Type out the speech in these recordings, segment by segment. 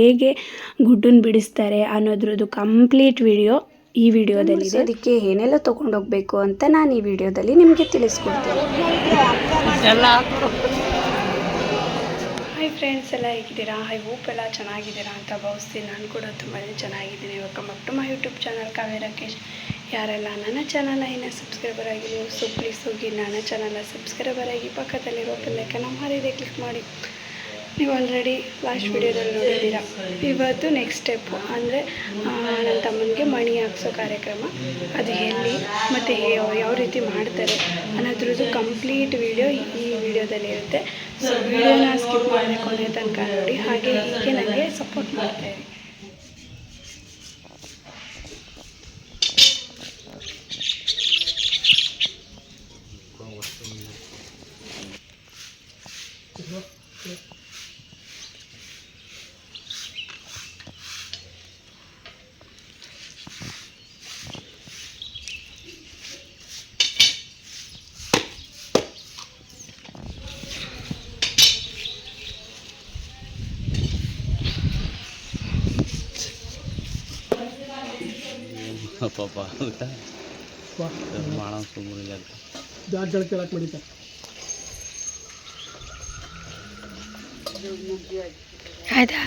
ಹೇಗೆ ಗುಡ್ಡನ್ನು ಬಿಡಿಸ್ತಾರೆ ಅನ್ನೋದ್ರದ್ದು complete video ಈ ವಿಡಿಯೋದಲ್ಲಿ ಅದಕ್ಕೆ ಏನೆಲ್ಲ ತೊಗೊಂಡೋಗ್ಬೇಕು ಅಂತ ನಾನು ಈ ವಿಡಿಯೋದಲ್ಲಿ ನಿಮಗೆ ತಿಳಿಸ್ಕೊಡ್ತೀನಿ. ಹಾಯ್ ಫ್ರೆಂಡ್ಸ್ ಎಲ್ಲ ಹೇಗಿದ್ದೀರಾ? ಐ ಹೋಪ್ ಎಲ್ಲ ಚೆನ್ನಾಗಿದ್ದೀರಾ ಅಂತ ಭಾವಿಸ್ತೀನಿ. ನಾನು ಕೂಡ ತುಂಬಾ ಚೆನ್ನಾಗಿದ್ದೀನಿ. Welcome up to my YouTube channel Kavya Rakesh ಯಾರೆಲ್ಲ ನನ್ನ ಚಾನಲ್ ಇನ್ನೂ ಸಬ್ಸ್ಕ್ರೈಬರ್ ಆಗಿಲ್ಲ ಸೊ ಪ್ಲೀಸ್ ಹೋಗಿ ನನ್ನ ಚಾನಲ್ನ ಸಬ್ಸ್ಕ್ರೈಬರ್ ಆಗಿ ಪಕ್ಕದಲ್ಲಿರೋ ಬೆಲ್ಲೈಕನ್ನ ಮಾರಿದೆ ಕ್ಲಿಕ್ ಮಾಡಿ. ನೀವು ಆಲ್ರೆಡಿ ಲಾಸ್ಟ್ ವಿಡಿಯೋದಲ್ಲಿ ನೋಡಿದ್ದೀರ. ಇವತ್ತು ನೆಕ್ಸ್ಟ್ ಸ್ಟೆಪ್ಪು ಅಂದರೆ ನನ್ನ ತಮ್ಮನಿಗೆ ಮಣಿ ಹಾಕ್ಸೋ ಕಾರ್ಯಕ್ರಮ. ಅದು ಎಲ್ಲಿ, ಮತ್ತು ಯಾವ ರೀತಿ ಮಾಡ್ತಾರೆ ಅನ್ನೋದ್ರದ್ದು ಕಂಪ್ಲೀಟ್ ವಿಡಿಯೋ ಈ ವಿಡಿಯೋದಲ್ಲಿ ಇರುತ್ತೆ. ಸೊ ವಿಡಿಯೋನ ಸ್ಕಿಪ್ ಮಾಡಬೇಕು ಅನ್ನೋ ತನಕ ನೋಡಿ, ಹಾಗೆ ಹೀಗೆ ನನಗೆ ಸಪೋರ್ಟ್ ಮಾಡ್ತಾಯಿರಿ ಪಾಪ ಊಟ ಮಾಡೋ ಸುಮ್ಮನೆ ಅಂತ. ಜಾಗಗಳು ಕೇಳಕ್ಕೆ ಮಾಡಿದ್ದೆ. ಆಯ್ತಾ?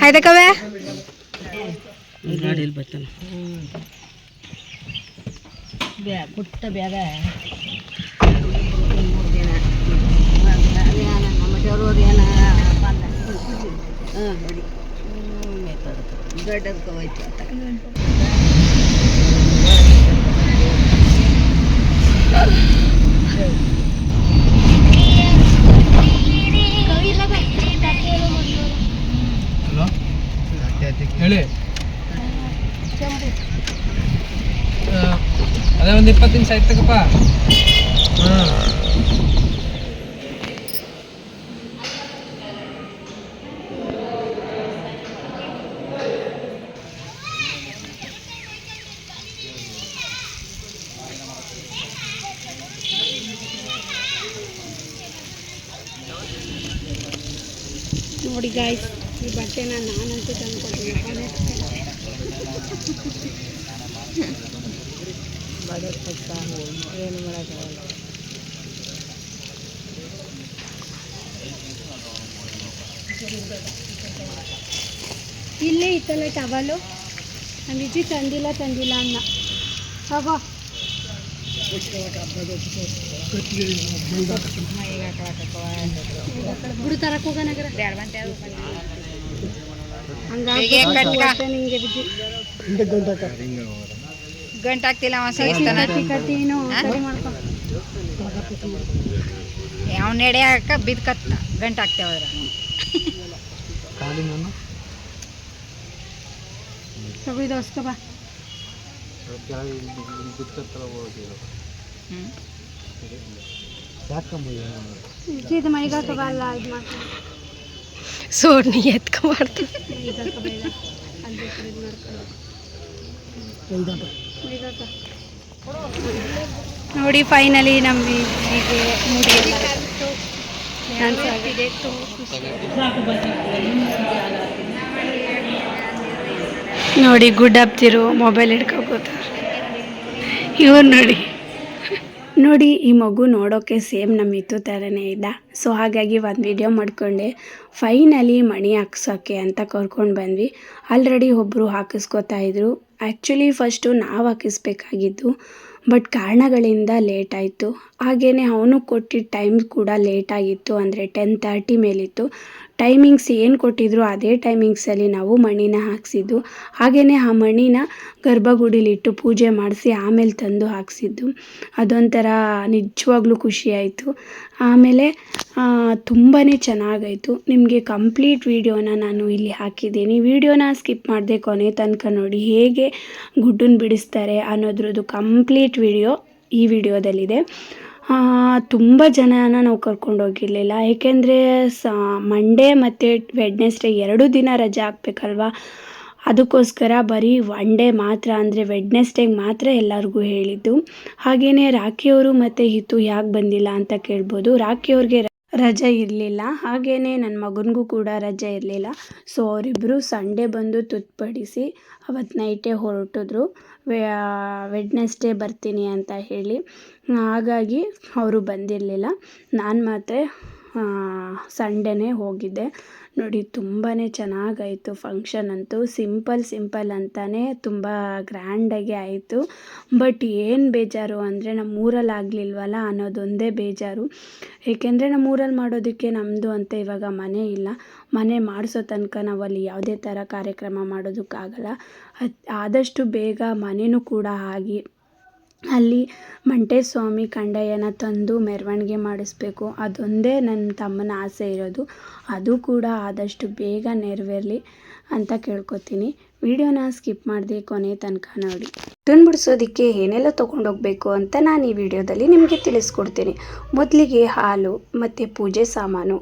ಆಯ್ತಾ ಕವೆ ಗಾಡಿಯಲ್ಲಿ ಬರ್ತಾನೆ ಪುಟ್ಟ ಬೇಗ ಮೂರು ದಿನ ಅದೇನ ನಮ್ಮ ಜೋರೋದು ದೊಡ್ಡದಕ್ಕೆ ಹೋಯ್ತು ಅಂತ ಹೇಳಿ. ಅದೇ ಒಂದು ಇಪ್ಪತ್ತು ನಿಮಿಷ ಆಯ್ತಕ್ಕಪ್ಪ ಹಾಂ. ಏನು ಮಾಡೋಕ್ಕಾಗಲ್ಲ ಇಲ್ಲೇ ಇತ್ತಲ್ಲ ಟವಲು? ನಮ್ಮ ಇಜ್ಜಿ ತಂದಿಲ್ಲ ತಂದಿಲ್ಲ ಅನ್ನ. ತಗೋ ಬಿಡು ತರಕ್ ಹೋಗೋಣ ಹಂಗಾಗಿ ನಿಂಗೆ ವಿಜಿ ಗಂಟಾಗ್ತಿಲ್ಲ ಅವ ಕಟ್ಟಿ ಕಟ್ಟಿ ಏನು ಸರಿ ಮಾಡ್ಕೊ. ಯಾವ ನೆಡೆ ಹಾಕ ಕತ್ ಗಂಟಾಗ್ತೇವ ಖಾಲಿ ನಾನು ತಗೋ ಇದು ಹೊಸ್ಕೊ ಬಾ. ಇದು ಮೈಗೆ ಹಾಕೋ ಅಲ್ಲ ಇದು ಮಾಡ್ಕೊ. ಸೋಡ್ನಿ ಎತ್ಕೊ ಮಾಡ್ತೀನಿ. ನೋಡಿ ಫೈನಲಿ ನಮ್ಮ ಹೀಗೆ. ನೋಡಿ ಗುಡ್ ಹಬ್ತಿರು ಮೊಬೈಲ್ ಹಿಡ್ಕೋಬೋದು ಇವ್ರು ನೋಡಿ. ನೋಡಿ, ಈ ಮಗು ನೋಡೋಕ್ಕೆ ಸೇಮ್ ನಮ್ಮ ಇತ್ತು ಥರನೇ ಇದ್ದ ಸೊ ಹಾಗಾಗಿ ಒಂದು ವಿಡಿಯೋ ಮಾಡಿಕೊಂಡೆ. ಫೈನಲಿ ಮಣಿ ಹಾಕ್ಸೋಕ್ಕೆ ಅಂತ ಕರ್ಕೊಂಡು ಬಂದ್ವಿ. ಆಲ್ರೆಡಿ ಒಬ್ಬರು ಹಾಕಿಸ್ಕೊತಾ ಇದ್ರು. ಆ್ಯಕ್ಚುಲಿ ಫಸ್ಟು ನಾವು ಹಾಕಿಸ್ಬೇಕಾಗಿದ್ದು ಬಟ್ ಕಾರಣಗಳಿಂದ ಲೇಟ್ ಆಯಿತು. ಹಾಗೆಯೇ ಅವನು ಕೊಟ್ಟಿದ್ದ ಟೈಮ್ ಕೂಡ ಲೇಟ್ ಆಗಿತ್ತು, ಅಂದರೆ ಟೆನ್ ತರ್ಟಿ ಮೇಲಿತ್ತು. ಟೈಮಿಂಗ್ಸ್ ಏನು ಕೊಟ್ಟಿದ್ರು ಅದೇ ಟೈಮಿಂಗ್ಸಲ್ಲಿ ನಾವು ಮಣ್ಣಿನ ಹಾಕ್ಸಿದ್ದು. ಹಾಗೆಯೇ ಆ ಮಣ್ಣಿನ ಗರ್ಭಗುಡಿಲಿಟ್ಟು ಪೂಜೆ ಮಾಡಿಸಿ ಆಮೇಲೆ ತಂದು ಹಾಕ್ಸಿದ್ದು. ಅದೊಂಥರ ನಿಜವಾಗ್ಲೂ ಖುಷಿ ಆಯಿತು. ಆಮೇಲೆ ತುಂಬಾ ಚೆನ್ನಾಗಾಯಿತು. ನಿಮಗೆ ಕಂಪ್ಲೀಟ್ ವೀಡಿಯೋನ ನಾನು ಇಲ್ಲಿ ಹಾಕಿದ್ದೀನಿ. ವೀಡಿಯೋನ ಸ್ಕಿಪ್ ಮಾಡದೆ ಕೊನೆ ತನಕ ನೋಡಿ ಹೇಗೆ ಗುಡ್ಡನ್ನು ಬಿಡಿಸ್ತಾರೆ ಅನ್ನೋದ್ರದ್ದು ಕಂಪ್ಲೀಟ್ ವಿಡಿಯೋ ಈ ವಿಡಿಯೋದಲ್ಲಿದೆ. ತುಂಬ ಜನನ ನಾವು ಕರ್ಕೊಂಡು ಹೋಗಿರಲಿಲ್ಲ. ಏಕೆಂದರೆ ಸ ಮಂಡೇ ಮತ್ತು ವೆಡ್ನೆಸ್ಡೇ ಎರಡು ದಿನ ರಜೆ ಹಾಕ್ಬೇಕಲ್ವಾ? ಅದಕ್ಕೋಸ್ಕರ ಬರೀ ಒನ್ ಡೇ ಮಾತ್ರ, ಅಂದರೆ ವೆಡ್ನೆಸ್ಡೇಗೆ ಮಾತ್ರ ಎಲ್ಲರಿಗೂ ಹೇಳಿದ್ದು. ಹಾಗೆಯೇ ರಾಖಿಯವರು ಮತ್ತು ಹಿತು ಯಾಕೆ ಬಂದಿಲ್ಲ ಅಂತ ಕೇಳ್ಬೋದು. ರಾಖಿಯವ್ರಿಗೆ ರಜೆ ಇರಲಿಲ್ಲ. ಹಾಗೆಯೇ ನನ್ನ ಮಗನಿಗೂ ಕೂಡ ರಜೆ ಇರಲಿಲ್ಲ. ಸೊ ಅವರಿಬ್ಬರು ಸಂಡೇ ಬಂದು ತುತ್ತುಪಡಿಸಿ ಅವತ್ತು ನೈಟೇ ಹೊರಟಿದ್ರು. ವೆಡ್ನೆಸ್ಡೇ ಬರ್ತೀನಿ ಅಂತ ಹೇಳಿ. ಹಾಗಾಗಿ ಅವರು ಬಂದಿರಲಿಲ್ಲ. ನಾನು ಮಾತ್ರ ಸಂಡೇನೇ ಹೋಗಿದ್ದೆ. ನೋಡಿ ತುಂಬಾ ಚೆನ್ನಾಗಾಯಿತು ಫಂಕ್ಷನ್ ಅಂತೂ. ಸಿಂಪಲ್ ಸಿಂಪಲ್ ಅಂತಲೇ ತುಂಬ ಗ್ರ್ಯಾಂಡಾಗಿ ಆಯಿತು. ಬಟ್ ಏನು ಬೇಜಾರು ಅಂದರೆ ನಮ್ಮ ಊರಲ್ಲಿ ಆಗಲಿಲ್ವಲ್ಲ ಅನ್ನೋದೊಂದೇ ಬೇಜಾರು. ಏಕೆಂದರೆ ನಮ್ಮ ಊರಲ್ಲಿ ಮಾಡೋದಕ್ಕೆ ನಮ್ಮದು ಅಂತ ಇವಾಗ ಮನೆ ಇಲ್ಲ. ಮನೆ ಮಾಡಿಸೋ ತನಕ ನಾವು ಅಲ್ಲಿ ಯಾವುದೇ ಥರ ಕಾರ್ಯಕ್ರಮ ಮಾಡೋದಕ್ಕಾಗಲ್ಲ. ಆದಷ್ಟು ಬೇಗ ಮನೆಯೂ ಕೂಡ ಆಗಿ ಅಲ್ಲಿ ಮಂಟೇಸ್ವಾಮಿ ಕಂಡಯ್ಯನ ತಂದು ಮೆರವಣಿಗೆ ಮಾಡಿಸ್ಬೇಕು. ಅದೊಂದೇ ನನ್ನ ತಮ್ಮನ ಆಸೆ ಇರೋದು. ಅದು ಕೂಡ ಆದಷ್ಟು ಬೇಗ ನೆರವೇರಲಿ ಅಂತ ಕೇಳ್ಕೊತೀನಿ. ವಿಡಿಯೋನ ಸ್ಕಿಪ್ ಮಾಡದೆ ಕೊನೆ ತನಕ ನೋಡಿ. ಟನ್ ಬಿಡಿಸೋದಕ್ಕೆ ಏನೆಲ್ಲ ತೊಗೊಂಡೋಗ್ಬೇಕು ಅಂತ ನಾನು ಈ ವಿಡಿಯೋದಲ್ಲಿ ನಿಮಗೆ ತಿಳಿಸ್ಕೊಡ್ತೀನಿ. ಮೊದಲಿಗೆ ಹಾಲು, ಮತ್ತು ಪೂಜೆ ಸಾಮಾನು,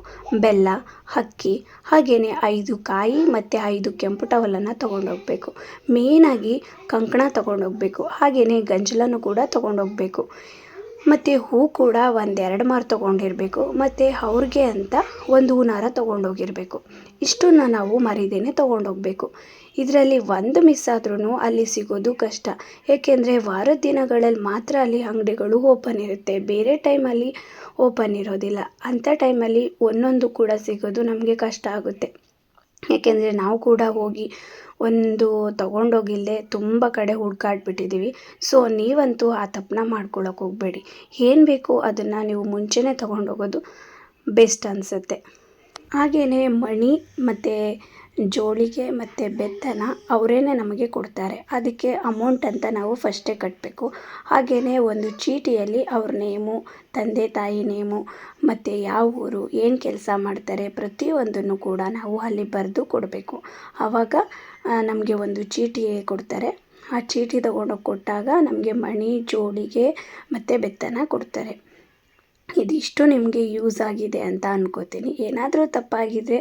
ಬೆಲ್ಲ, ಅಕ್ಕಿ ಹಾಗೆಯೇ ಐದು ಕಾಯಿ, ಮತ್ತು ಐದು ಕೆಂಪು ಟವಲನ್ನು ತೊಗೊಂಡೋಗ್ಬೇಕು. ಮೇಯ್ನಾಗಿ ಕಂಕಣ ತೊಗೊಂಡೋಗ್ಬೇಕು ಹಾಗೆಯೇ ಗಂಜಲನೂ ಕೂಡ ತೊಗೊಂಡೋಗ್ಬೇಕು. ಮತ್ತು ಹೂ ಕೂಡ ಒಂದೆರಡು ಮಾರು ತೊಗೊಂಡಿರಬೇಕು, ಮತ್ತು ಅವ್ರಿಗೆ ಅಂತ ಒಂದು ಹೂನಾರ ತೊಗೊಂಡೋಗಿರಬೇಕು. ಇಷ್ಟನ್ನು ನಾವು ಮರಿದೇನೆ ತೊಗೊಂಡೋಗ್ಬೇಕು. ಇದರಲ್ಲಿ ಒಂದು ಮಿಸ್ ಆದ್ರೂ ಅಲ್ಲಿ ಸಿಗೋದು ಕಷ್ಟ. ಏಕೆಂದರೆ ವಾರದ ದಿನಗಳಲ್ಲಿ ಮಾತ್ರ ಅಲ್ಲಿ ಅಂಗಡಿಗಳು ಓಪನ್ ಇರುತ್ತೆ. ಬೇರೆ ಟೈಮಲ್ಲಿ ಓಪನ್ ಇರೋದಿಲ್ಲ. ಅಂಥ ಟೈಮಲ್ಲಿ ಒಂದೊಂದು ಕೂಡ ಸಿಗೋದು ನಮಗೆ ಕಷ್ಟ ಆಗುತ್ತೆ. ಏಕೆಂದರೆ ನಾವು ಕೂಡ ಹೋಗಿ ಒಂದು ತೊಗೊಂಡೋಗಿಲ್ಲದೆ ತುಂಬ ಕಡೆ ಹುಡ್ಕಾಡ್ಬಿಟ್ಟಿದ್ದೀವಿ ಸೊ ನೀವಂತೂ ಆ ತಪ್ಪನ್ನ ಮಾಡ್ಕೊಳಕ್ಕೆ ಹೋಗಬೇಡಿ. ಏನು ಬೇಕು ಅದನ್ನು ನೀವು ಮುಂಚೆನೇ ತೊಗೊಂಡೋಗೋದು ಬೆಸ್ಟ್ ಅನಿಸುತ್ತೆ. ಹಾಗೆಯೇ ಮಣಿ ಮತ್ತು ಜೋಳಿಗೆ ಮತ್ತು ಬೆತ್ತನ ಅವರೇನೆ ನಮಗೆ ಕೊಡ್ತಾರೆ. ಅದಕ್ಕೆ ಅಮೌಂಟ್ ಅಂತ ನಾವು ಫಸ್ಟೇ ಕಟ್ಟಬೇಕು ಹಾಗೆಯೇ ಒಂದು ಚೀಟಿಯಲ್ಲಿ ಅವ್ರ ನೇಮು ತಂದೆ ತಾಯಿ ನೇಮು ಮತ್ತು ಯಾವ ಊರು, ಏನು ಕೆಲಸ ಮಾಡ್ತಾರೆ ಪ್ರತಿಯೊಂದನ್ನು ಕೂಡ ನಾವು ಅಲ್ಲಿ ಬರೆದು ಕೊಡಬೇಕು. ಆವಾಗ ನಮಗೆ ಒಂದು ಚೀಟಿ ಕೊಡ್ತಾರೆ. ಆ ಚೀಟಿ ತಗೊಂಡೋಗಿ ಕೊಟ್ಟಾಗ ನಮಗೆ ಮಣಿ, ಜೋಳಿಗೆ ಮತ್ತು ಬೆತ್ತನ ಕೊಡ್ತಾರೆ. ಇದಿಷ್ಟು ನಿಮಗೆ ಯೂಸ್ ಆಗಿದೆ ಅಂತ ಅನ್ಕೋತೀನಿ. ಏನಾದರೂ ತಪ್ಪಾಗಿದ್ದರೆ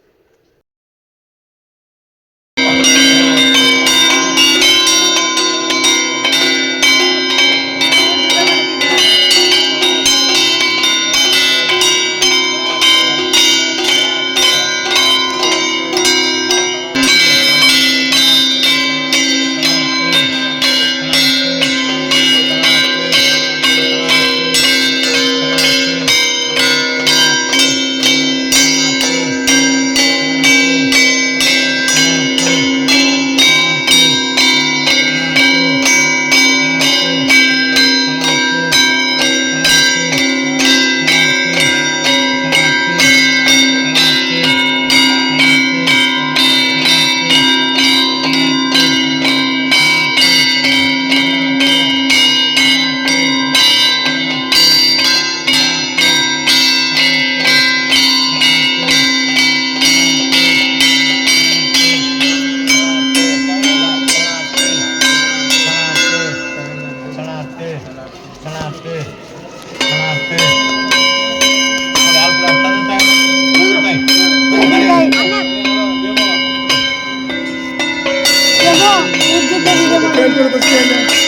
Gracias.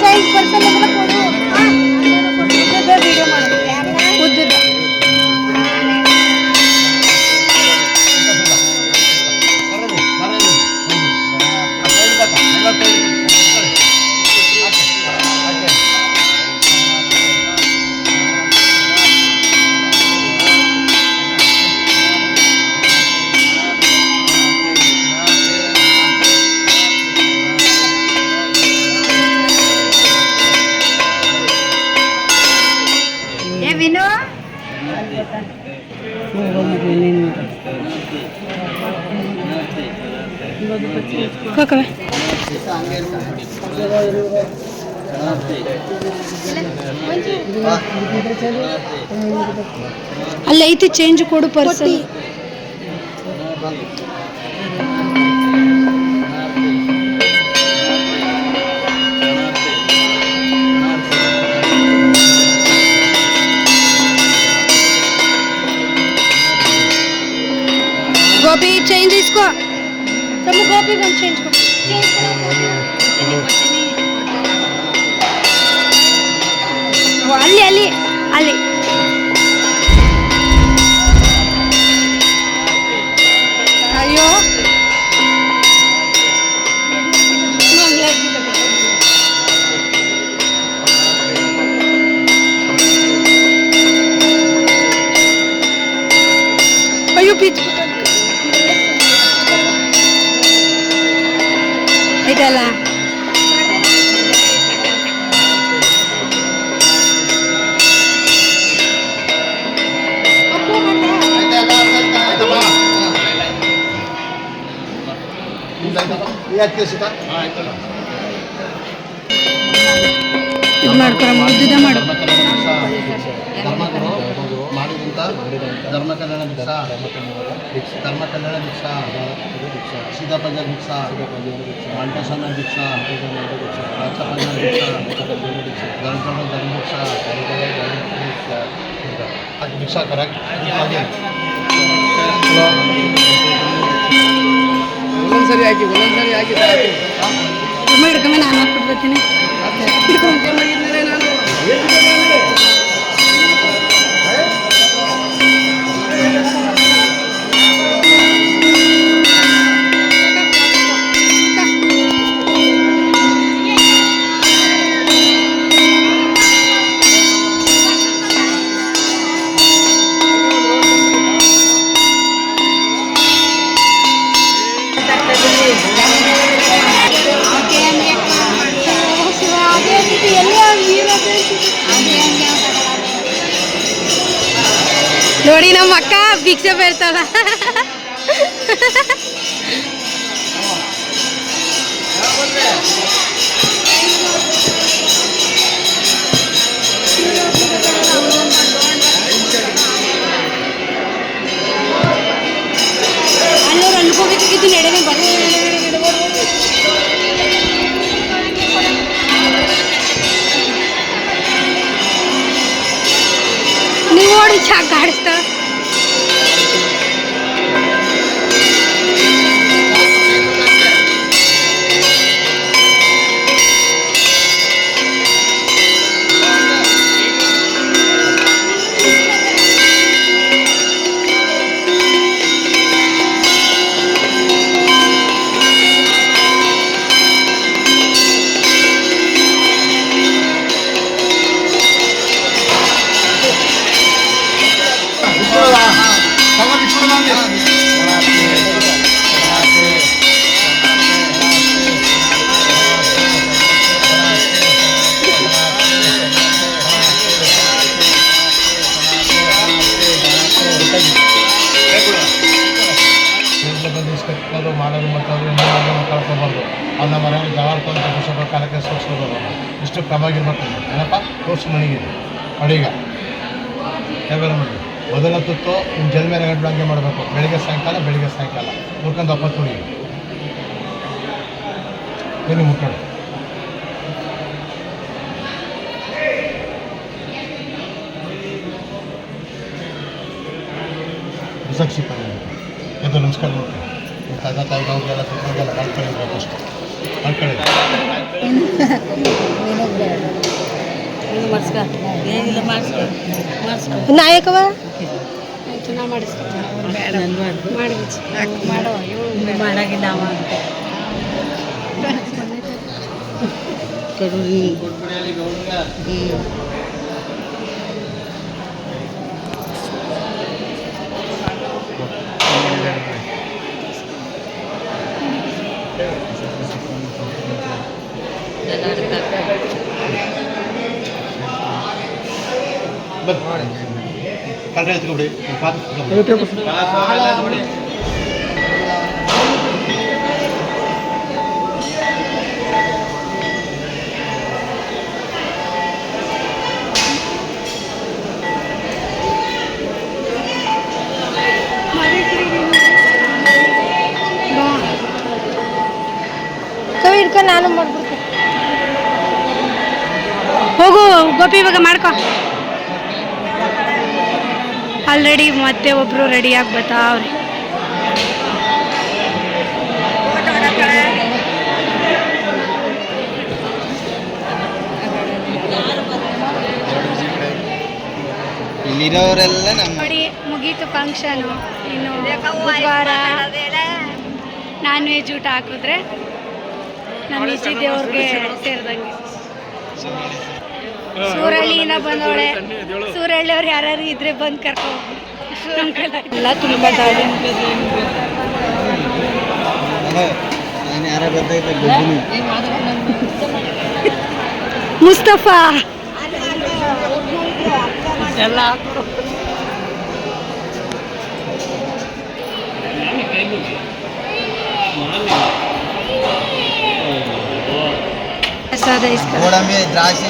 Gracias. ಅಲ್ಲ ಐತಿ ಚೇಂಜ್ ಕೊಡು ಪರ್ಸನ್ ಗೋಪಿ ಚೇಂಜ್ ಇಸ್ಕೋ తమ్ము గోపి కొంచెం చేయించుకో. అల్లి అల్లి అల్లి. అయ్యో. ಇದಲ್ಲ ಇದು ಮಾಡ್ಕೊಳ ಮುದ್ದ ಮಾಡು ಮಾಡಿದಂತ ಧರ್ಮ ಕಲ್ಯಾಣ ಭಿಕ್ಷಾ ಧರ್ಮ ಕಲ್ಯಾಣ ಭಿಕ್ಷಾ ಸಿದ್ದಪಂಜ ಭಿಕ್ಷಾ ಮಂಟಸನ ಭಿಕ್ಷಾ ರಾಜಪಂಜ ಭಿಕ್ಷಾ ಧರ್ಮಚಂದ್ರ ಧರ್ಮ ಭಿಕ್ಷಾ ಅದು ಭಿಕ್ಷಾ ಕರೆಕ್ಟ್? ಒಂದೊಂದ್ಸರಿ ಹಾಕಿ ಒಂದೊಂದ್ಸರಿ ಹಾಕಿ ಸಾಕು ತುಂಬ ಹಿಡ್ಕೊಂಬ ನಾನು ಹಾಕ್ಬಿಡ್ತೀನಿ ಹಿಡ್ಕೊಂಡ್ ಮಾಡಿದ್ನಲ್ಲ ನಾನು ನೋಡಿ ನಮ್ಮ ಅಕ್ಕ ಭಿಕ್ಷೆ ಬೇಡ್ತಾಳ ಅಲ್ಲೋರು ಅನ್ಕೋಬೇಕಾಗಿದ್ದು ನಡೆನೆ ಬರ. ನೀವು ನೋಡಿ ಚಾಕ್ ಕಟ್ಕೊಂಡು ಮಾಡೋದು ಮತ್ತು ಅದು ಇನ್ನೊಂದು ಕಳ್ಕೊಬಾರ್ದು. ಅದನ್ನ ಮನೆಯಲ್ಲಿ ಜವಾಬ್ದಾರಿ ತಗೋಬೇಕು ಕಾಲಕ್ಕೆ ಸೋಸ್ಕೋಬೇಕು ಇಷ್ಟು ಕ್ರಮವಾಗಿರ್ಬೇಕು ಏನಪ್ಪ? ತೋರ್ಸು ಮನೆಗೆ. ಅಡಿಗ ಯಾವ್ಯಾವ ಮಾಡಿ ಮೊದಲ ತುತ್ತು ನಿಮ್ಮ ಜಲ್ ಮೇಲೆ ಗಂಟು ಹಂಗೆ ಮಾಡಬೇಕು. ಬೆಳಿಗ್ಗೆ ಸಾಯಂಕಾಲ ಬೆಳಿಗ್ಗೆ ಸಾಯಂಕಾಲ. ಮುರ್ಕೊಂಡು ಒಪ್ಪತ್ತು ಹುಡುಗಿ ಬನ್ನಿ ಮುಟ್ಕೊಂಡು ಸಾಕ್ಷಿ ಎದ್ದು ನಮಸ್ಕಾರ ಮಾಡ್ತೀನಿ. ತಾತ ತಾಯಿ ಅವ್ರಿಗೆಲ್ಲ ತಿಳ್ಕೊಂಡೆಲ್ಲ ಮಾಡ್ಕೊಂಡಿರ್ಬೇಕು ಅಷ್ಟು. ಮಾಡ್ಕೊಳ್ಳಿ. ನಾಯಕವ? ಮಾಡಿ ಮಾಡೋ ಇವಳು ಮಾಡಾಗಿಲ್ಲ ಅವ ಅಂತ ಕಲ್ರೆ ಎತ್ಕೊಬಿಡಿ ಹಿಡ್ಕೊಂಡು ನಾನು ಮಾಡ್ಬಿಡ್ತೀನಿ. ಹೋಗು ಗೋಪಿ ಇವಾಗ ಮಾಡ್ಕೊ. ಆಲ್ರೆಡಿ ಮತ್ತೆ ಒಬ್ರು ರೆಡಿ ಆಗಿ ಬರ್ತಾವ್ರೆ. ಇಲ್ಲಿರೋರೆಲ್ಲ ನೋಡಿ ಮುಗೀತು ಫಂಕ್ಷನು ಇನ್ನು ಬುಧವಾರ ನಾನ್ ವೆಜ್ ಊಟ ಹಾಕಿದ್ರೆ ನಮ್ಮ ಇಷ್ಟಿ ದೇವ್ರಿಗೆ ಸೇರಿದಂಗೆ. ಸೂರಳ್ಳಿಯಿಂದ ಬಂದವಳೆ. ಸೂರಳ್ಳಿ ಅವ್ರು ಯಾರು ಇದ್ರೆ ಬಂದು ಕರ್ಕೊಂಡು ಎಲ್ಲ ತುಂಬ್ಕೊತಾವೆ ಮುಸ್ತಫಾ. కదా ఇసుక గోడ మీద ద్రాక్ష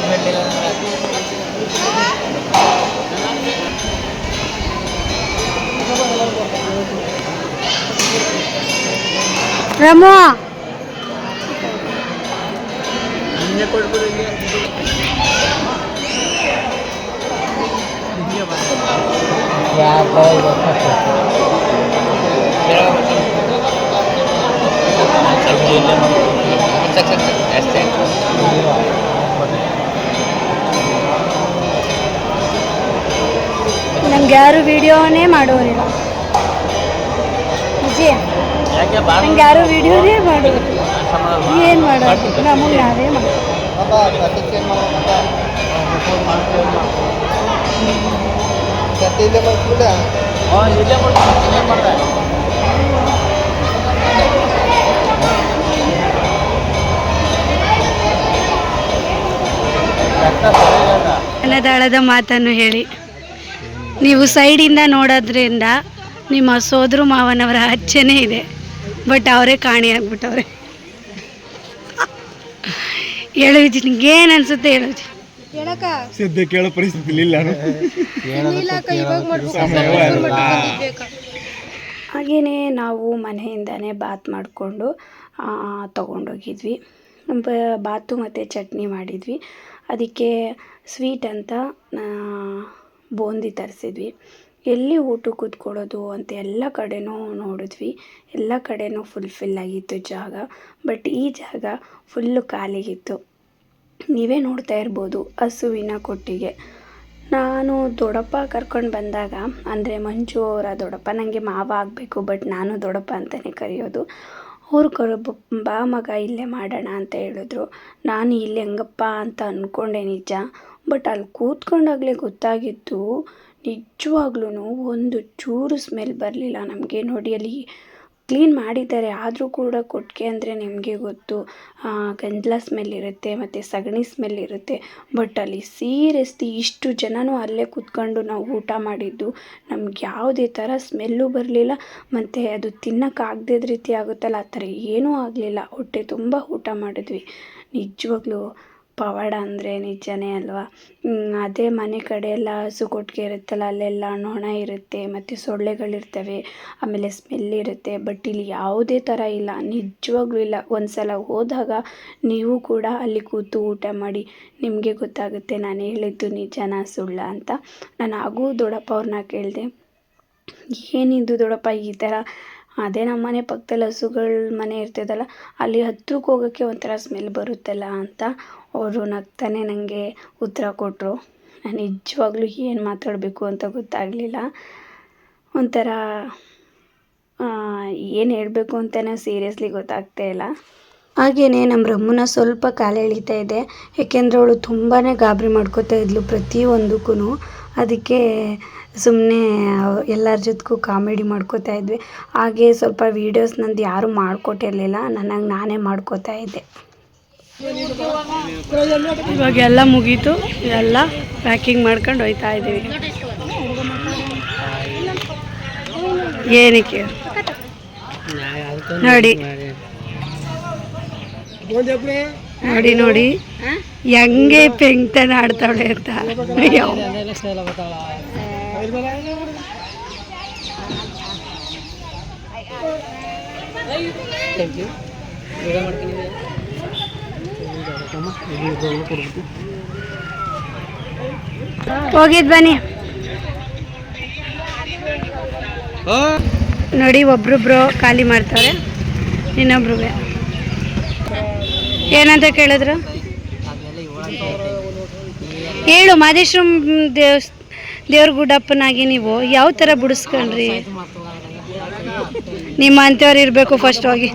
రమో Yeah, ರಮೋ ನಂಗೆ ಯಾರು ವಿಡಿಯೋನೇ ಮಾಡೋರಿಲ್ಲ. ಅಜ್ಜಿ ನಂಗೆ ಯಾರು ವಿಡಿಯೋನೇ ಮಾಡೋರಿಲ್ಲ. ಏನು ಮಾಡೋದು? ನಮಗೆ ನಾವೇ ಮಾಡೋದು. ಅನ್ನದಾಳದ ಮಾತನ್ನು ಹೇಳಿ. ನೀವು ಸೈಡಿಂದ ನೋಡೋದ್ರಿಂದ ನಿಮ್ಮ ಸೋದರು ಮಾವನವರ ಹಚ್ಚೆನೇ ಇದೆ. ಬಟ್ ಅವರೇ ಕಾಣಿ ಆಗ್ಬಿಟ್ಟವ್ರೆ. ಹೇಳು ವಿಜಿ ನಿಂಗೆ ಏನು ಅನ್ಸುತ್ತೆ ಹೇಳು ವಿಜಿ. ಸದ್ಯ ಕೇಳೋ ಪರಿಸ್ಥಿತಿ ಇಲ್ಲ ಹಾಗೆಯೇ ನಾವು ಮನೆಯಿಂದನೇ ಬಾತ್ ಮಾಡಿಕೊಂಡು ತಗೊಂಡೋಗಿದ್ವಿ. ಬ- ಬಾತು ಮತ್ತು ಚಟ್ನಿ ಮಾಡಿದ್ವಿ. ಅದಕ್ಕೆ ಸ್ವೀಟ್ ಅಂತ ಬೂಂದಿ ತರಿಸಿದ್ವಿ. ಎಲ್ಲಿ ಊಟಕ್ಕೆ ಕೂತ್ಕೊಳ್ಳೋದು ಅಂತ ಎಲ್ಲ ಕಡೆಯೂ ನೋಡಿದ್ವಿ. ಎಲ್ಲ ಕಡೆನೂ ಫುಲ್ ಫಿಲ್ ಆಗಿತ್ತು ಜಾಗ. ಬಟ್ ಈ ಜಾಗ ಫುಲ್ಲು ಖಾಲಿಗಿತ್ತು. ನೀವೇ ನೋಡ್ತಾ ಇರ್ಬೋದು ಹಸುವಿನ ಕೊಟ್ಟಿಗೆ. ನಾನು ದೊಡ್ಡಪ್ಪ ಕರ್ಕೊಂಡು ಬಂದಾಗ, ಅಂದರೆ ಮಂಜು ಅವರ ದೊಡಪ್ಪ ನನಗೆ ಮಾವ ಆಗಬೇಕು ಬಟ್ ನಾನು ದೊಡ್ಡಪ್ಪ ಅಂತಲೇ ಕರೆಯೋದು. ಅವ್ರು ಬಾ ಮಗ ಇಲ್ಲೇ ಮಾಡೋಣ ಅಂತ ಹೇಳಿದ್ರು. ನಾನು ಇಲ್ಲಿ ಹೆಂಗಪ್ಪ ಅಂತ ಅಂದ್ಕೊಂಡೆ ನಿಜ. ಬಟ್ ಅಲ್ಲಿ ಕೂತ್ಕೊಂಡಾಗಲೇ ಗೊತ್ತಾಗಿತ್ತು ನಿಜವಾಗ್ಲೂ ಒಂದು ಚೂರು ಸ್ಮೆಲ್ ಬರಲಿಲ್ಲ ನಮಗೆ ನೋಡಿ ಅಲ್ಲಿ. ಕ್ಲೀನ್ ಮಾಡಿದ್ದಾರೆ, ಆದರೂ ಕೂಡ ಕೊಟ್ಟಿಗೆ ಅಂದರೆ ನಿಮಗೆ ಗೊತ್ತು. ಗಂಜಲ ಸ್ಮೆಲ್ ಇರುತ್ತೆ, ಮತ್ತು ಸಗಣಿ ಸ್ಮೆಲ್ ಇರುತ್ತೆ. ಬಟ್ ಅಲ್ಲಿ ಸೀರಿಯಸ್ಲಿ ಇಷ್ಟು ಜನನೂ ಅಲ್ಲೇ ಕೂತ್ಕೊಂಡು ನಾವು ಊಟ ಮಾಡಿದ್ದು, ನಮ್ಗೆ ಯಾವುದೇ ಥರ ಸ್ಮೆಲ್ಲು ಬರಲಿಲ್ಲ. ಮತ್ತು ಅದು ತಿನ್ನೋಕೆ ಆಗದಿದ್ದ ರೀತಿ ಆಗುತ್ತಲ್ಲ, ಆ ಥರ ಏನೂ ಆಗಲಿಲ್ಲ. ಹೊಟ್ಟೆ ತುಂಬ ಊಟ ಮಾಡಿದ್ವಿ. ನಿಜವಾಗ್ಲೂ ಪವಾಡ ಅಂದರೆ ನಿಜನೇ ಅಲ್ವಾ? ಅದೇ ಮನೆ ಕಡೆ ಎಲ್ಲ ಹಸು ಕೊಟ್ಟಿಗೆ ಇರುತ್ತಲ್ಲ, ಅಲ್ಲೆಲ್ಲ ನೊಣ ಇರುತ್ತೆ, ಮತ್ತು ಸೊಳ್ಳೆಗಳಿರ್ತವೆ, ಆಮೇಲೆ ಸ್ಮೆಲ್ ಇರುತ್ತೆ ಬಟ್ ಇಲ್ಲಿ ಯಾವುದೇ ಥರ ಇಲ್ಲ, ನಿಜವಾಗ್ಲೂ ಇಲ್ಲ. ಒಂದು ಸಲ ಹೋದಾಗ ನೀವು ಕೂಡ ಅಲ್ಲಿ ಕೂತು ಊಟ ಮಾಡಿ, ನಿಮಗೆ ಗೊತ್ತಾಗುತ್ತೆ ನಾನು ಹೇಳಿದ್ದು ನಿಜನಾ ಸುಳ್ಳ ಅಂತ. ನಾನು ಹಾಗೂ ದೊಡ್ಡಪ್ಪ ಅವ್ರನ್ನ ಕೇಳಿದೆ, ಏನಿದು ದೊಡ್ಡಪ್ಪ ಈ ಥರ? ಅದೇ ನಮ್ಮ ಮನೆ ಪಕ್ಕದಲ್ಲಿ ಹಸುಗಳ ಮನೆ ಇರ್ತದಲ್ಲ, ಅಲ್ಲಿ ಹತ್ರಕ್ಕೆ ಹೋಗೋಕ್ಕೆ ಒಂಥರ ಸ್ಮೆಲ್ ಬರುತ್ತಲ್ಲ? ಅಂತ ಅವರು ನಗ್ತಾನೆ ನನಗೆ ಉತ್ತರ ಕೊಟ್ಟರು ನಾನು ನಿಜವಾಗ್ಲೂ ಏನು ಮಾತಾಡಬೇಕು ಅಂತ ಗೊತ್ತಾಗಲಿಲ್ಲ. ಒಂಥರ ಏನು ಹೇಳಬೇಕು ಅಂತಲೇ ಸೀರಿಯಸ್ಲಿ ಗೊತ್ತಾಗ್ತಾ ಇಲ್ಲ. ಹಾಗೆಯೇ ನಮ್ಮ ರಮ್ಮನ ಸ್ವಲ್ಪ ಕಾಲು ಎಳಿತಾ ಇದೆ. ಏಕೆಂದರೆ ಅವಳು ತುಂಬಾ ಗಾಬರಿ ಮಾಡ್ಕೋತಾ ಇದ್ಲು ಪ್ರತಿಯೊಂದಕ್ಕೂ ಅದಕ್ಕೆ ಸುಮ್ಮನೆ ಎಲ್ಲರ ಜೊತೆಗೂ ಕಾಮಿಡಿ ಮಾಡ್ಕೋತಾ ಇದ್ವಿ. ಹಾಗೆ ಸ್ವಲ್ಪ ವೀಡಿಯೋಸ್ ನಂದು ಯಾರೂ ಮಾಡಿಕೊಟ್ಟಿರಲಿಲ್ಲ. ನನಗೆ ನಾನೇ ಮಾಡ್ಕೋತಾ ಇದ್ದೆ. ಇವಾಗ ಎಲ್ಲ ಮುಗೀತು. ಎಲ್ಲ ಪ್ಯಾಕಿಂಗ್ ಮಾಡ್ಕೊಂಡು ಹೋಯ್ತಾ ಇದ್ದೀವಿ. ಏನಕ್ಕೆ? ನೋಡಿ. ನೋಡಿ ನೋಡಿ. ಹೆಂಗೆ ಪೆಂಗ್ತನ ಆಡ್ತಾಳೆ ಅಂತ. ಅಯ್ಯೋ. ಹೋಗಿದ್ ಬನ್ನಿ. ನೋಡಿ ಒಬ್ರೊಬ್ರು ಖಾಲಿ ಮಾಡ್ತಾರೆ ಇನ್ನೊಬ್ರು ಏನಂತ ಕೇಳಿದ್ರು? ಹೇಳು ಮಾದೇಶ್ವರಂ ದೇವಸ್ ದೇವ್ರ ಗುಡ್ಡಪ್ಪನಾಗಿ ನೀವು ಯಾವ ಥರ ಬಿಡಿಸ್ಕೊಂಡ್ರಿ? ನಿಮ್ಮ ಅಂಥವ್ರು ಇರಬೇಕು ಫಸ್ಟ್ ಹೋಗಿ.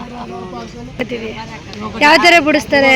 ಯಾವ ಥರ ಬಿಡಿಸ್ತಾರೆ?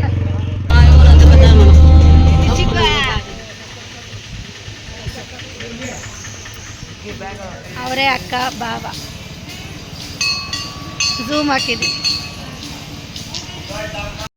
ಅವರೇ ಅಕ್ಕ ಬಾವ ಝೂಮ್ ಹಾಕಿದ್ವಿ